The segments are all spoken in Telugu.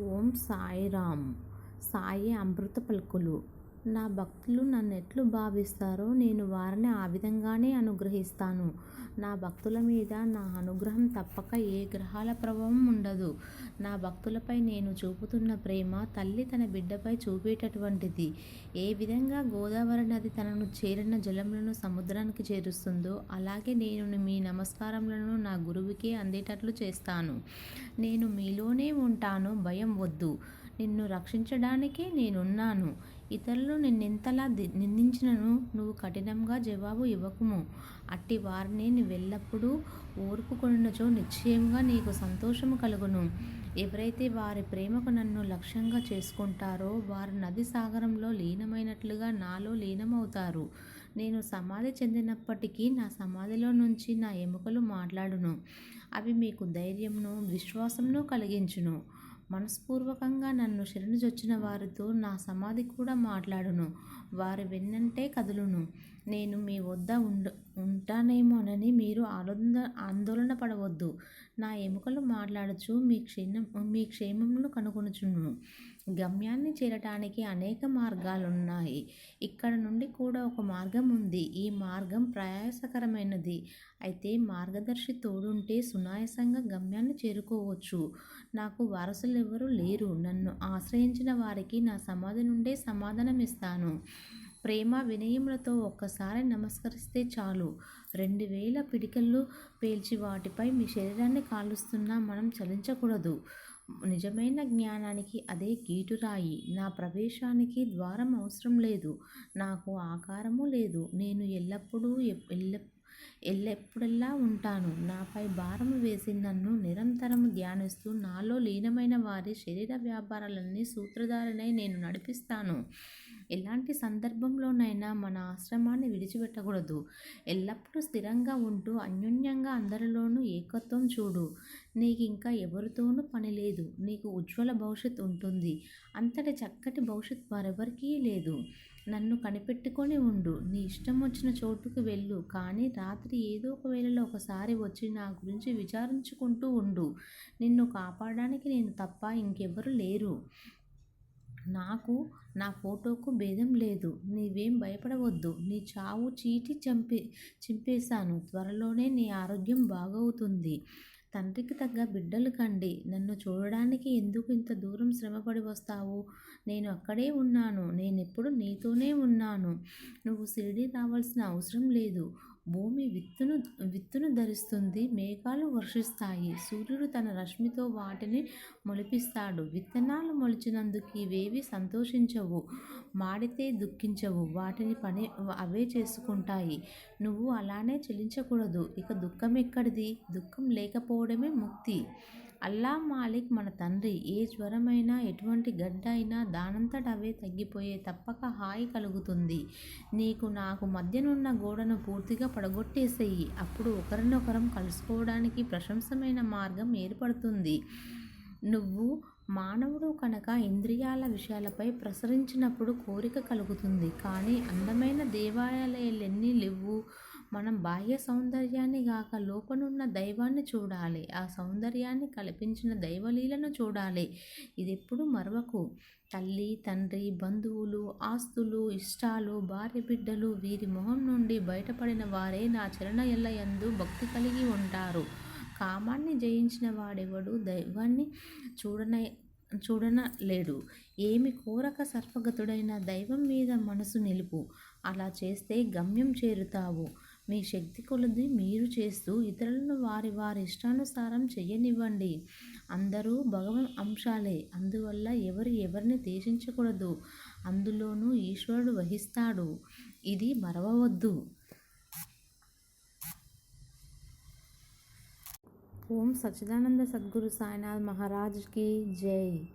ఓం సాయిరామ్. సాయి అమృత పలుకులు. నా భక్తులు నన్నెట్లు భావిస్తారో నేను వారిని ఆ విధంగానే అనుగ్రహిస్తాను. నా భక్తుల మీద నా అనుగ్రహం తప్పక ఏ గ్రహాల ప్రభావం ఉండదు. నా భక్తులపై నేను చూపుతున్న ప్రేమ తల్లి తన బిడ్డపై చూపేటటువంటిది. ఏ విధంగా గోదావరి నది తనను చేరిన జలములను సముద్రానికి చేరుస్తుందో అలాగే నేను మీ నమస్కారములను నా గురువుకే అందేటట్లు చేస్తాను. నేను మీలోనే ఉంటాను భయం వద్దు. నిన్ను రక్షించడానికే నేనున్నాను. ఇతరులు నిన్నెంతలా ది- నిందించినను నువ్వు కఠినంగా జవాబు ఇవ్వకుము. అట్టి వారిని నువ్వెల్లప్పుడూ ఓర్పుకొనుచో నిశ్చయంగా నీకు సంతోషము కలుగును. ఎవరైతే వారి ప్రేమకు నన్ను లక్ష్యంగా చేసుకుంటారో వారు నది సాగరంలో లీనమైనట్లుగా నాలో లీనమవుతారు. నేను సమాధి చెందినప్పటికీ నా సమాధిలో నుంచి నా ఎముకలు మాట్లాడును. అవి మీకు ధైర్యమును విశ్వాసమును కలిగించును. మనస్పూర్వకంగా నన్ను శరణుజొచ్చిన వారితో నా సమాధి కూడా మాట్లాడును. వారి వెన్నంటే కదులును. నేను మీ వద్ద ఉండ ఉంటానేమోనని మీరు ఆనంద ఆందోళన పడవద్దు. నా ఎముకలు మాట్లాడుచు మీ క్షీణం మీ క్షేమమును కనుగొనుచును. గమ్యాన్ని చేరటానికి అనేక మార్గాలున్నాయి. ఇక్కడ నుండి కూడా ఒక మార్గం ఉంది. ఈ మార్గం ప్రయాసకరమైనది. అయితే మార్గదర్శి తోడుంటే సునాయాసంగా గమ్యాన్ని చేరుకోవచ్చు. నాకు వారసులు ఎవరూ లేరు. నన్ను ఆశ్రయించిన వారికి నా సమాధి నుండే సమాధానం ఇస్తాను ప్రేమ వినయములతో ఒక్కసారి నమస్కరిస్తే చాలు. రెండు వేల పిడికలు పేల్చి వాటిపై మీ శరీరాన్ని కాలుస్తున్నా మనం చలించకూడదు. నిజమైన జ్ఞానానికి అదే గీటురాయి. నా ప్రవేశానికి ద్వారం అవసరం లేదు. నాకు ఆకారము లేదు. నేను ఎల్లప్పుడూ ఎల్లెప్పుడెల్లా ఎల్ల ఉంటాను. నాపై భారము వేసి నన్ను నిరంతరం ధ్యానిస్తూ నాలో లీనమైన వారి శరీర వ్యాపారాలన్నీ సూత్రధారనై నేను నడిపిస్తాను. ఎలాంటి సందర్భంలోనైనా మన ఆశ్రమాన్ని విడిచిపెట్టకూడదు. ఎల్లప్పుడూ స్థిరంగా ఉంటూ అన్యోన్యంగా అందరిలోనూ ఏకత్వం చూడు. నీకు ఇంకా ఎవరితోనూ పని లేదు. నీకు ఉజ్వల భవిష్యత్ ఉంటుంది. అంతటి చక్కటి భవిష్యత్ మరెవరికీ లేదు. నన్ను కనిపెట్టుకొని ఉండు. నీ ఇష్టం వచ్చిన చోటుకు వెళ్ళు. కానీ రాత్రి ఏదో ఒక వేళలో ఒకసారి వచ్చి నా గురించి విచారించుకుంటూ ఉండు. నిన్ను కాపాడడానికి నేను తప్ప ఇంకెవరు లేరు. నాకు నా ఫోటోకు భేదం లేదు. నీవేం భయపడవద్దు. నీ చావు చీటి చంపే చింపేశాను. త్వరలోనే నీ ఆరోగ్యం బాగవుతుంది. తండ్రికి తగ్గ బిడ్డలు కండి. నన్ను చూడడానికి ఎందుకు ఇంత దూరం శ్రమపడి వస్తావు? నేను అక్కడే ఉన్నాను. నేనెప్పుడు నీతోనే ఉన్నాను. నువ్వు షిరిడి రావాల్సిన అవసరం లేదు. భూమి విత్తును విత్తును ధరిస్తుంది మేఘాలు వర్షిస్తాయి. సూర్యుడు తన రశ్మితో వాటిని మొలిపిస్తాడు. విత్తనాలు మొలిచినందుకు ఇవేవి సంతోషించవు మాడితే దుఃఖించవు. వాటిని పని అవే చేసుకుంటాయి. నువ్వు అలానే చెల్లించకూడదు ఇక దుఃఖం ఎక్కడిది? దుఃఖం లేకపోవడమే ముక్తి. అల్లా మాలిక్ మన తండ్రి. ఏ జ్వరమైనా ఎటువంటి గడ్డ అయినా దానంతట అవే తగ్గిపోయే తప్పక హాయి కలుగుతుంది. నీకు నాకు మధ్యనున్న గోడను పూర్తిగా పడగొట్టేసేయి. అప్పుడు ఒకరినొకరం కలుసుకోవడానికి ప్రశంసమైన మార్గం ఏర్పడుతుంది. నువ్వు మానవుడు కనుక ఇంద్రియాల విషయాలపై ప్రసరించినప్పుడు కోరిక కలుగుతుంది. కానీ అందమైన దేవాలయాలెన్ని లేవు? మనం బాహ్య సౌందర్యాన్ని గాక లోపనున్న దైవాన్ని చూడాలి. ఆ సౌందర్యాన్ని కల్పించిన దైవలీలను చూడాలి. ఇది ఎప్పుడు మరవకు. తల్లి తండ్రి బంధువులు ఆస్తులు ఇష్టాలు భార్య బిడ్డలు వీరి మొహం నుండి బయటపడిన వారే నా చరణ ఎల్లయందు భక్తి కలిగి ఉంటారు. కామాన్ని జయించిన వాడెవడు దైవాన్ని చూడన చూడనలేడు. ఏమి కోరక సర్వగతుడైన దైవం మీద మనసు నిలుపు. అలా చేస్తే గమ్యం చేరుతావు. మీ శక్తి కొలది మీరు చేస్తూ ఇతరులను వారి వారి ఇష్టానుసారం చేయనివ్వండి. అందరూ భగవన్ అంశాలే. అందువల్ల ఎవరు ఎవరిని దేశించకూడదు అందులోనూ ఈశ్వరుడు వహిస్తాడు. ఇది మరవవద్దు. ఓం సచ్చిదానంద సద్గురు సాయినాథ్ మహారాజ్కి జై.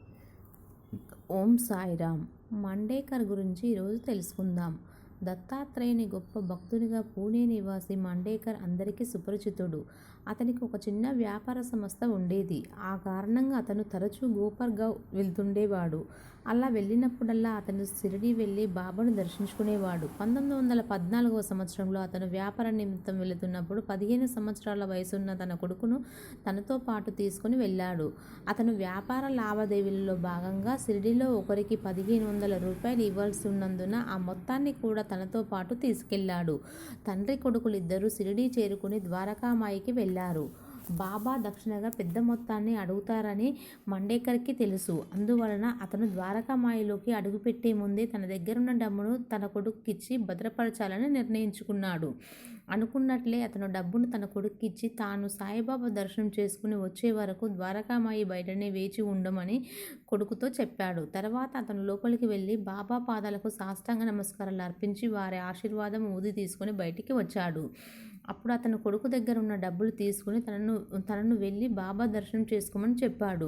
ఓం సాయిరామ్. మండేకర్ గురించి ఈరోజు తెలుసుకుందాం. దత్తాత్రేయుని గొప్ప భక్తునిగా పూణే నివాసి మండేకర్ అందరికీ సుపరిచితుడు. అతనికి ఒక చిన్న వ్యాపార సంస్థ ఉండేది. ఆ కారణంగా అతను తరచూ గోపర్గావ్ వెళ్తుండేవాడు. అలా వెళ్ళినప్పుడల్లా అతను షిరిడీ వెళ్ళి బాబాను దర్శించుకునేవాడు. పంతొమ్మిది వందల పద్నాలుగో సంవత్సరంలో అతను వ్యాపార నిమిత్తం వెళుతున్నప్పుడు పదిహేను సంవత్సరాల వయసున్న తన కొడుకును తనతో పాటు తీసుకుని వెళ్ళాడు. అతను వ్యాపార లావాదేవీలలో భాగంగా షిరిడీలో ఒకరికి పదిహేను వందల రూపాయలు ఇవ్వాల్సి ఉన్నందున ఆ మొత్తాన్ని కూడా తనతో పాటు తీసుకెళ్ళాడు. తండ్రి కొడుకులిద్దరూ షిరిడీ చేరుకుని ద్వారకామాయికి వెళ్ళారు. బాబా దక్షిణగా పెద్ద మొత్తాన్ని అడుగుతారని మండేకర్కి తెలుసు. అందువలన అతను ద్వారకామాయిలోకి అడుగుపెట్టే ముందే తన దగ్గరున్న డబ్బును తన కొడుకుకిచ్చి భద్రపరచాలని నిర్ణయించుకున్నాడు. అనుకున్నట్లే అతను డబ్బును తన కొడుక్కిచ్చి తాను సాయిబాబా దర్శనం చేసుకుని వచ్చే వరకు ద్వారకామాయి బయటనే వేచి ఉండమని కొడుకుతో చెప్పాడు. తర్వాత అతను లోపలికి వెళ్ళి బాబా పాదాలకు సాష్టాంగ నమస్కారాలు అర్పించి వారి ఆశీర్వాదం ఊది తీసుకుని బయటికి వచ్చాడు. అప్పుడు అతను కొడుకు దగ్గర ఉన్న డబ్బులు తీసుకుని తనను తనను వెళ్ళి బాబా దర్శనం చేసుకోమని చెప్పాడు.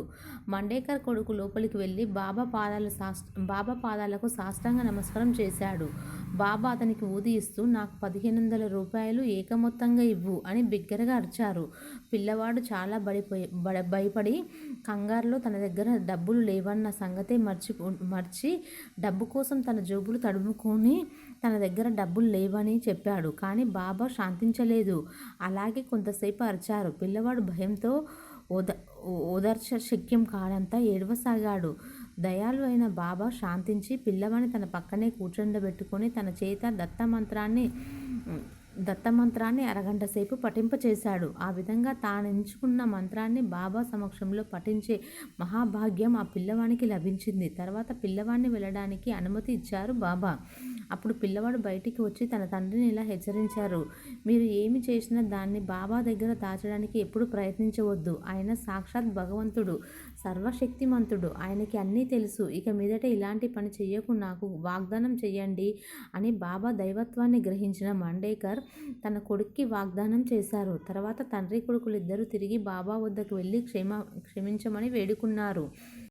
మండేకర్ కొడుకు లోపలికి వెళ్ళి బాబా బాబా పాదాలకు సాష్టాంగ నమస్కారం చేశాడు. బాబా అతనికి ఊది ఇస్తూ నాకు పదిహేను వందల రూపాయలు ఏకమొత్తంగా ఇవ్వు అని బిగ్గరగా అరిచారు. పిల్లవాడు చాలా భయపడి కంగారులో తన దగ్గర డబ్బులు లేవన్న సంగతే మర్చి డబ్బు కోసం తన జేబులు తడుముకొని తన దగ్గర డబ్బులు లేవని చెప్పాడు. కానీ బాబా శాంతించలేదు. అలాగే కొంతసేపు అరిచారు. పిల్లవాడు భయంతో ఓదార్చ శక్యం కాడంతా ఏడవసాగాడు. దయాలు అయిన బాబా శాంతించి పిల్లవాడిని తన పక్కనే కూర్చుండబెట్టుకొని తన చేత దత్తమంత్రాన్ని అరగంటసేపు పఠింపచేశాడు. ఆ విధంగా తాను ఎంచుకున్న మంత్రాన్ని బాబా సమక్షంలో పఠించే మహాభాగ్యం ఆ పిల్లవానికి లభించింది. తర్వాత పిల్లవాడిని వెళ్ళడానికి అనుమతి ఇచ్చారు బాబా. అప్పుడు పిల్లవాడు బయటికి వచ్చి తన తండ్రిని ఇలా హెచ్చరించారు. మీరు ఏమి చేసినా దాన్ని బాబా దగ్గర దాచడానికి ఎప్పుడూ ప్రయత్నించవద్దు. ఆయన సాక్షాత్ భగవంతుడు. సర్వశక్తిమంతుడు. ఆయనకి అన్నీ తెలుసు. ఇక మీదట ఇలాంటి పని చెయ్యకు నాకు వాగ్దానం చెయ్యండి అని బాబా దైవత్వాన్ని గ్రహించిన మండేకర్ తన కొడుక్కి వాగ్దానం చేశారు. తర్వాత తండ్రీ కొడుకులిద్దరూ తిరిగి బాబా వద్దకు వెళ్ళి క్షమించమని వేడుకున్నారు.